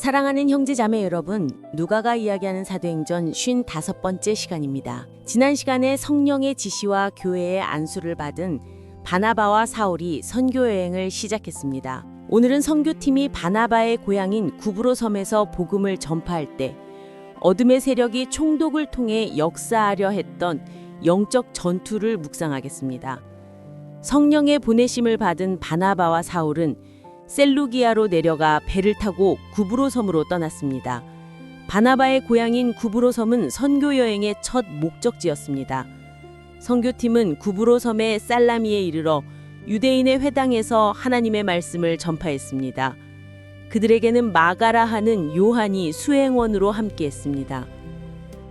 사랑하는 형제 자매 여러분, 누가가 이야기하는 사도행전 55번째 시간입니다. 지난 시간에 성령의 지시와 교회의 안수를 받은 바나바와 사울이 선교 여행을 시작했습니다. 오늘은 선교팀이 바나바의 고향인 구브로 섬에서 복음을 전파할 때 어둠의 세력이 총독을 통해 역사하려 했던 영적 전투를 묵상하겠습니다. 성령의 보내심을 받은 바나바와 사울은 셀루기아로 내려가 배를 타고 구브로 섬으로 떠났습니다. 바나바의 고향인 구브로 섬은 선교 여행의 첫 목적지였습니다. 선교팀은 구브로 섬의 살라미에 이르러 유대인의 회당에서 하나님의 말씀을 전파했습니다. 그들에게는 마가라 하는 요한이 수행원으로 함께했습니다.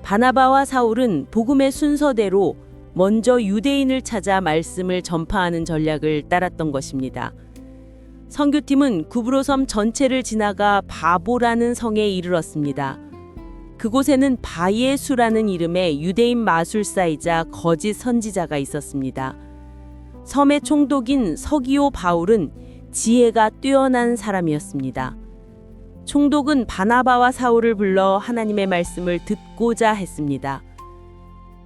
바나바와 사울은 복음의 순서대로 먼저 유대인을 찾아 말씀을 전파하는 전략을 따랐던 것입니다. 선교팀은 구브로섬 전체를 지나가 바보라는 성에 이르렀습니다. 그곳에는 바예수라는 이름의 유대인 마술사이자 거짓 선지자가 있었습니다. 섬의 총독인 서기오 바울은 지혜가 뛰어난 사람이었습니다. 총독은 바나바와 사울을 불러 하나님의 말씀을 듣고자 했습니다.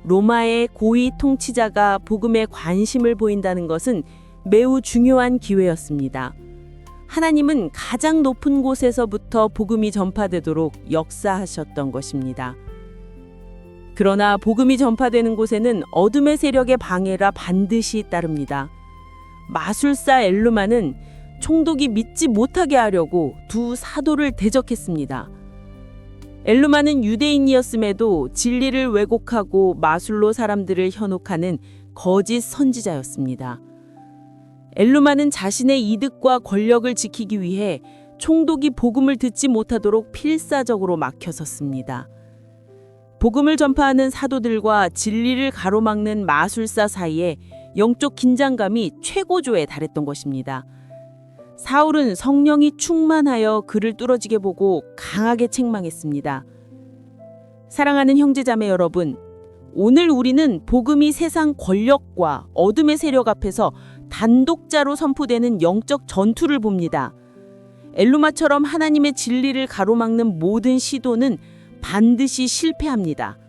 로마의 고위 통치자가 복음에 관심을 보인다는 것은 매우 중요한 기회였습니다. 하나님은 가장 높은 곳에서부터 복음이 전파되도록 역사하셨던 것입니다. 그러나 복음이 전파되는 곳에는 어둠의 세력의 방해가 반드시 따릅니다. 마술사 엘루마는 총독이 믿지 못하게 하려고 두 사도를 대적했습니다. 엘루마는 유대인이었음에도 진리를 왜곡하고 마술로 사람들을 현혹하는 거짓 선지자였습니다. 엘루마는 자신의 이득과 권력을 지키기 위해 총독이 복음을 듣지 못하도록 필사적으로 막혀섰습니다. 복음을 전파하는 사도들과 진리를 가로막는 마술사 사이에 영적 긴장감이 최고조에 달했던 것입니다. 사울은 성령이 충만하여 그를 뚫어지게 보고 강하게 책망했습니다. 사랑하는 형제자매 여러분, 오늘 우리는 복음이 세상 권력과 어둠의 세력 앞에서 단독자로 선포되는 영적 전투를 봅니다. 엘루마처럼 하나님의 진리를 가로막는 모든 시도는 반드시 실패합니다.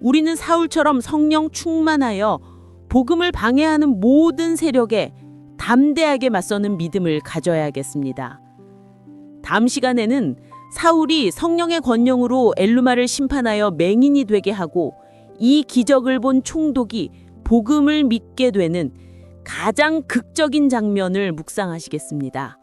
우리는 사울처럼 성령 충만하여 복음을 방해하는 모든 세력에 담대하게 맞서는 믿음을 가져야겠습니다. 다음 시간에는 사울이 성령의 권능으로 엘루마를 심판하여 맹인이 되게 하고 이 기적을 본 총독이 복음을 믿게 되는 가장 극적인 장면을 묵상하시겠습니다.